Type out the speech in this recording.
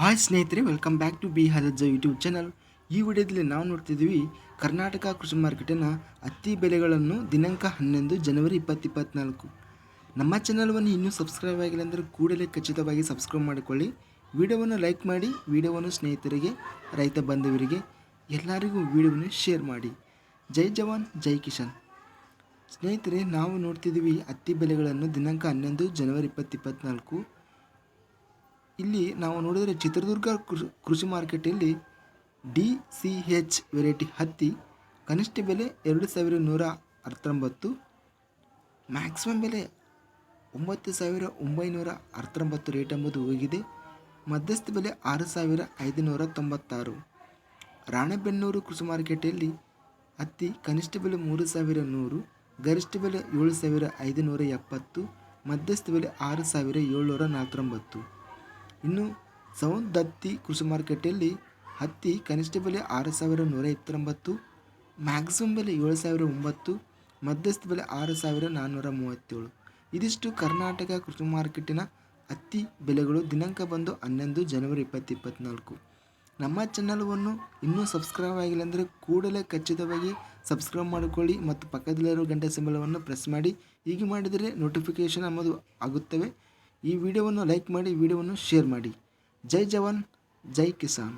Hi ಸ್ನೇಹಿತರೆ welcome back to ಬಿ ಹಲಜ್ಜ ಯೂಟ್ಯೂಬ್ ಚಾನಲ್ ಈ ವಿಡಿಯೋದಲ್ಲಿ ನಾವು ನೋಡ್ತಿದ್ದೀವಿ ಕರ್ನಾಟಕ ಕೃಷಿ ಮಾರ್ಕೆಟಿನ ಹತ್ತಿ ಬೆಲೆಗಳನ್ನು ದಿನಾಂಕ ಹನ್ನೊಂದು ಜನವರಿ ಇಪ್ಪತ್ತು ಇಪ್ಪತ್ತ್ನಾಲ್ಕು ನಮ್ಮ ಚಾನಲ್ವನ್ನು ಇನ್ನೂ ಸಬ್ಸ್ಕ್ರೈಬ್ ಆಗಿಲ್ಲ ಅಂದರೆ ಕೂಡಲೇ ಖಚಿತವಾಗಿ ಸಬ್ಸ್ಕ್ರೈಬ್ ಮಾಡಿಕೊಳ್ಳಿ. ವಿಡಿಯೋವನ್ನು ಲೈಕ್ ಮಾಡಿ, ವಿಡಿಯೋವನ್ನು ಸ್ನೇಹಿತರಿಗೆ, ರೈತ ಬಾಂಧವರಿಗೆ ಎಲ್ಲರಿಗೂ ವಿಡಿಯೋವನ್ನು ಶೇರ್ ಮಾಡಿ. ಜೈ ಜವಾನ್, ಜೈ ಕಿಶನ್. ಸ್ನೇಹಿತರೆ, ನಾವು ನೋಡ್ತಿದ್ದೀವಿ ಹತ್ತಿ ಬೆಲೆಗಳನ್ನು ದಿನಾಂಕ ಹನ್ನೊಂದು ಜನವರಿ ಇಪ್ಪತ್ತು ಇಪ್ಪತ್ತ್ನಾಲ್ಕು ಇಲ್ಲಿ ನಾವು ನೋಡಿದರೆ ಚಿತ್ರದುರ್ಗ ಕೃಷಿ ಮಾರ್ಕೆಟಲ್ಲಿ ಡಿ ಸಿ ಎಚ್ ವೆರೈಟಿ ಹತ್ತಿ ಕನಿಷ್ಠ ಬೆಲೆ ಎರಡು ಸಾವಿರ ನೂರ ಹತ್ತೊಂಬತ್ತು ಮ್ಯಾಕ್ಸಿಮಮ್ ಬೆಲೆ ಒಂಬತ್ತು ಸಾವಿರ ಒಂಬೈನೂರ ಹತ್ತೊಂಬತ್ತು ರೇಟ್ ಎಂಬುದು ಹೋಗಿದೆ. ಮಧ್ಯಸ್ಥ ಬೆಲೆ ಆರು ಸಾವಿರ ಐದುನೂರ ತೊಂಬತ್ತಾರು. ರಾಣೆಬೆನ್ನೂರು ಕೃಷಿ ಮಾರ್ಕೆಟಲ್ಲಿ ಹತ್ತಿ ಕನಿಷ್ಠ ಬೆಲೆ ಮೂರು ಸಾವಿರ ನೂರು, ಗರಿಷ್ಠ ಬೆಲೆ ಏಳು ಸಾವಿರ ಐದುನೂರ ಎಪ್ಪತ್ತು, ಮಧ್ಯಸ್ಥ ಬೆಲೆ ಆರು ಸಾವಿರ ಏಳ್ನೂರ ನಲವತ್ತೊಂಬತ್ತು ಇನ್ನು ಸೌಂದತ್ತಿ ಕೃಷಿ ಮಾರುಕಟ್ಟೆಯಲ್ಲಿ ಹತ್ತಿ ಕನಿಷ್ಠ ಬೆಲೆ ಆರು ಸಾವಿರ ನೂರ ಇಪ್ಪತ್ತೊಂಬತ್ತು ಮ್ಯಾಕ್ಸಿಮಮ್ ಬೆಲೆ ಏಳು ಸಾವಿರ ಒಂಬತ್ತು, ಮಧ್ಯಸ್ಥ ಬೆಲೆ ಆರು ಸಾವಿರ ನಾನ್ನೂರ ಮೂವತ್ತೇಳು. ಇದಿಷ್ಟು ಕರ್ನಾಟಕ ಕೃಷಿ ಮಾರ್ಕೆಟಿನ ಹತ್ತಿ ಬೆಲೆಗಳು ದಿನಾಂಕ ಬಂದು ಹನ್ನೊಂದು ಜನವರಿ ಇಪ್ಪತ್ತು ಇಪ್ಪತ್ತ್ನಾಲ್ಕು ನಮ್ಮ ಚಾನಲ್ವನ್ನು ಇನ್ನೂ ಸಬ್ಸ್ಕ್ರೈಬ್ ಆಗಿಲ್ಲ ಅಂದರೆ ಕೂಡಲೇ ಖಚಿತವಾಗಿ ಸಬ್ಸ್ಕ್ರೈಬ್ ಮಾಡಿಕೊಳ್ಳಿ ಮತ್ತು ಪಕ್ಕದಲ್ಲಿರೋ ಗಂಟೆ ಸಿಂಬಲವನ್ನು ಪ್ರೆಸ್ ಮಾಡಿ. ಹೀಗೆ ಮಾಡಿದರೆ ನೋಟಿಫಿಕೇಷನ್ ಅನ್ನೋದು ಆಗುತ್ತವೆ. ಈ ವಿಡಿಯೋವನ್ನು ಲೈಕ್ ಮಾಡಿ ವಿಡಿಯೋವನ್ನು ಶೇರ್ ಮಾಡಿ. ಜೈ ಜವಾನ್ ಜೈ ಕಿಸಾನ್.